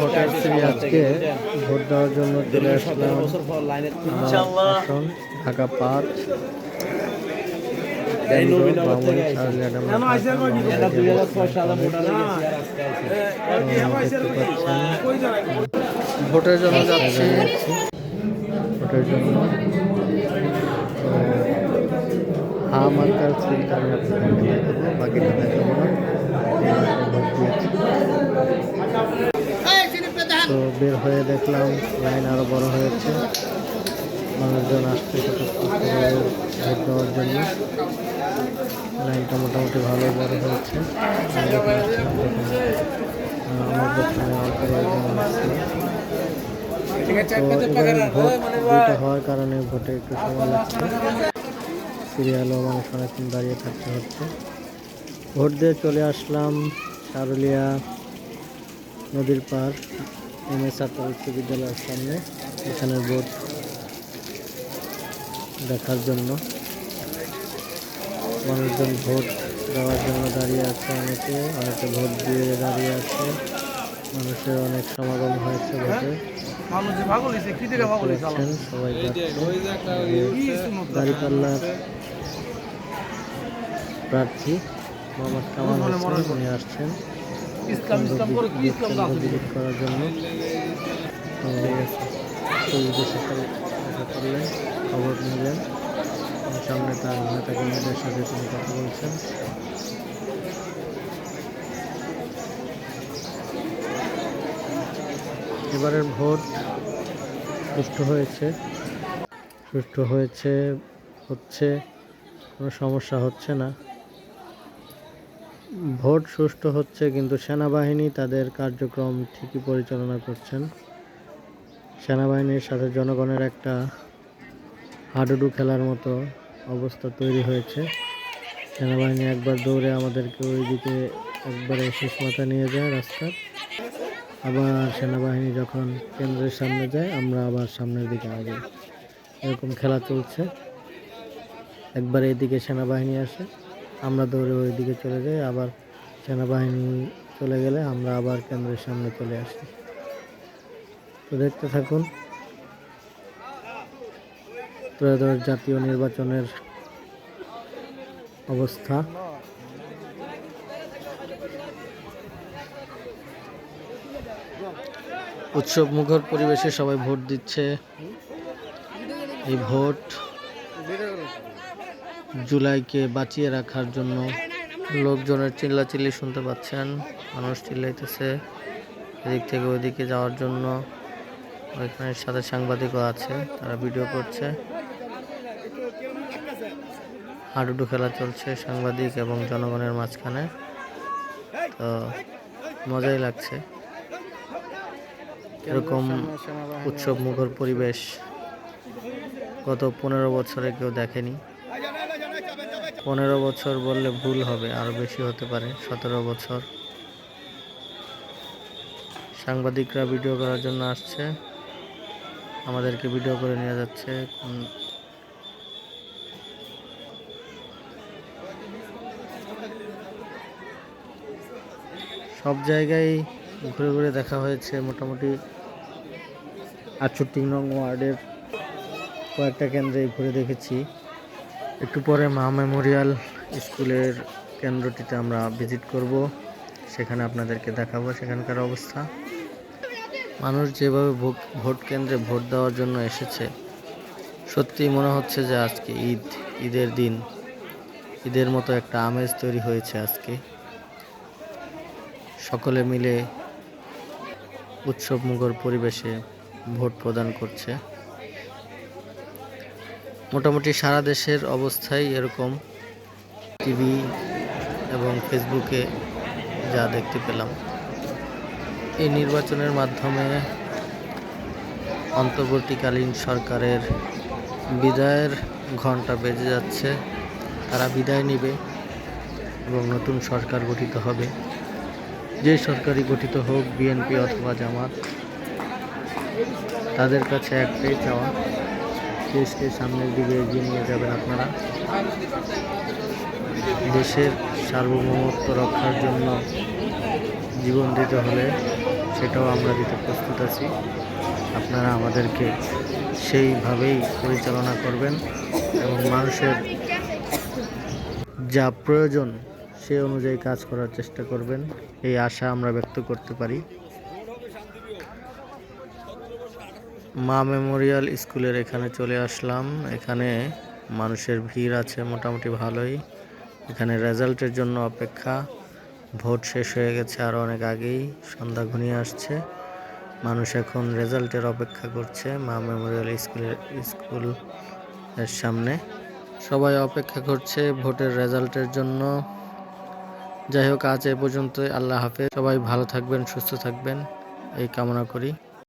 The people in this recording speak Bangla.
ভোটার আজকে ভোট দেওয়ার জন্য চলে আসলাম আমার ঢাকা পাঁচ ভোটার হয়ে জন্য যাচ্ছি ভোটের জন্য মার্কার সিলটা আমি আপনাদেরকে দেখাবো বাকিটা দেখাবো না। তো বের হয়ে দেখলাম, লাইন আরও বড় হয়েছে। মানুষজন স্বতঃস্ফূর্ত ভোট দেওয়ার জন্য। লাইনটা মোটামুটি ভালো বড় হয়েছে। ভোট হওয়ার কারণে ভোটে একটু সময় লাগছে। সিরিয়ালও মানুষ অনেকক্ষণ দাঁড়িয়ে থাকতে হচ্ছে। ভোট দিয়ে চলে আসলাম সারুলিয়া নদীর পার এম এস আত্মা উচ্চ বিদ্যালয়ের সামনে। এখানে ভোট দেখার জন্য। মানুষজন ভোট দেওয়ার জন্য দাঁড়িয়ে আছে অনেকে অনেকে ভোট দিয়ে দাঁড়িয়ে আছে। মানুষের অনেক সমাগম হয়েছে ভোটে। সবাই দাঁড়িপাল্লার প্রার্থী। মোহাম্মদ কামাল হোসেন উনি আসছেন। ভিজিট করার জন্য। দেখা করলেন খবর নিলেন। সামনে তার নেতা কর্মীদের সাথে তিনি কথা বলছেন। এবারের ভোট সুষ্ঠু হয়েছে। সুষ্ঠু হয়েছে হচ্ছে কোনো সমস্যা হচ্ছে না। ভোট সুষ্ঠু হচ্ছে, কিন্তু সেনাবাহিনী তাদের কার্যক্রম ঠিকই পরিচালনা করছেন। সেনাবাহিনীর সাথে জনগণের একটা হাডুডু খেলার মতো অবস্থা তৈরি হয়েছে। সেনাবাহিনী একবার দৌড়ে আমাদেরকে ওইদিকে একবারে শেষ মাথা নিয়ে যায় রাস্তার। আবার সেনাবাহিনী যখন কেন্দ্রের সামনে যায়, আমরা আবার সামনের দিকে আগে। এরকম খেলা চলছে। একবার এদিকে সেনাবাহিনী আসে। আমরা দৌড়ে ওই দিকে চলে যাই, আবার সেনাবাহিনী চলে গেলে আমরা আবার কেন্দ্রের সামনে চলে আসি। তো দেখতে থাকুন, ত্রয়োদশ জাতীয় নির্বাচনের অবস্থা। উৎসব মুখর পরিবেশে সবাই ভোট দিচ্ছে। এই ভোট জুলাইকে বাঁচিয়ে রাখার জন্য লোকজনের চিল্লাচিল্লি শুনতে পাচ্ছেন। মানুষ চিল্লাইতেছে। এদিক থেকে ওইদিকে যাওয়ার জন্য ওইখানে সাথে সাংবাদিকও আছে, তারা ভিডিও করছে। হাডুডু খেলা চলছে সাংবাদিক এবং জনগণের মাঝখানে। তো মজাই লাগছে। এরকম উৎসব মুখর পরিবেশ গত পনেরো বছরে কেউ দেখেনি। পনেরো বছর বললে ভুল হবে আরও বেশি হতে পারে, সতেরো বছর। সাংবাদিকরা ভিডিও করার জন্য আসছে। আমাদেরকে ভিডিও করে নিয়ে যাচ্ছে। সব জায়গায় ঘুরে ঘুরে দেখা হয়েছে মোটামুটি। আটষট্টি নং ওয়ার্ডের কয়েকটা কেন্দ্রে ঘুরে দেখেছি। একটু পরে মা মেমোরিয়াল স্কুলের কেন্দ্রটিতে আমরা ভিজিট করব। সেখানে আপনাদেরকে দেখাবো সেখানকার অবস্থা। মানুষ যেভাবে ভোট- কেন্দ্রে ভোট দেওয়ার জন্য এসেছে সত্যি মনে হচ্ছে যে আজকে ঈদ, ঈদের দিন, ঈদের মতো একটা আমেজ তৈরি হয়েছে আজকে। সকলে মিলে উৎসব মুখর পরিবেশে ভোট প্রদান করছে। মোটামুটি সারা দেশের অবস্থাই এরকম টিভি এবং ফেসবুকে যা দেখতে পেলাম। এই নির্বাচনের মাধ্যমে অন্তর্বর্তীকালীন সরকারের বিদায়ের ঘণ্টা বেজে যাচ্ছে। তারা বিদায় নেবে এবং নতুন সরকার গঠিত হবে। যে সরকারই গঠিত হোক, বিএনপি অথবা জামাত, তাদের কাছে একটাই চাওয়া দেশকে সামনের দিকে এগিয়ে নিয়ে যাবেন আপনারা। দেশের সার্বভৌমত্ব রক্ষার জন্য জীবন দিতে হলে সেটাও আমরা দিতে প্রস্তুত আছি। আপনারা আমাদেরকে সেইভাবেই পরিচালনা করবেন এবং মানুষের যা প্রয়োজন সে অনুযায়ী কাজ করার চেষ্টা করবেন, এই আশা আমরা ব্যক্ত করতে পারি। মা মেমোরিয়াল স্কুলের এখানে চলে আসলাম। এখানে মানুষের ভিড় আছে মোটামুটি ভালোই। এখানে রেজাল্টের জন্য অপেক্ষা। ভোট শেষ হয়ে গেছে আর অনেক আগেই। সন্ধ্যা ঘনিয়ে আসছে। মানুষ এখন রেজাল্টের অপেক্ষা করছে মা মেমোরিয়াল স্কুলের স্কুলের সামনে। সবাই অপেক্ষা করছে ভোটের রেজাল্টের জন্য। যাই হোক, আজ এ পর্যন্ত আল্লাহ হাফেজ। সবাই ভালো থাকবেন, সুস্থ থাকবেন। এই কামনা করি।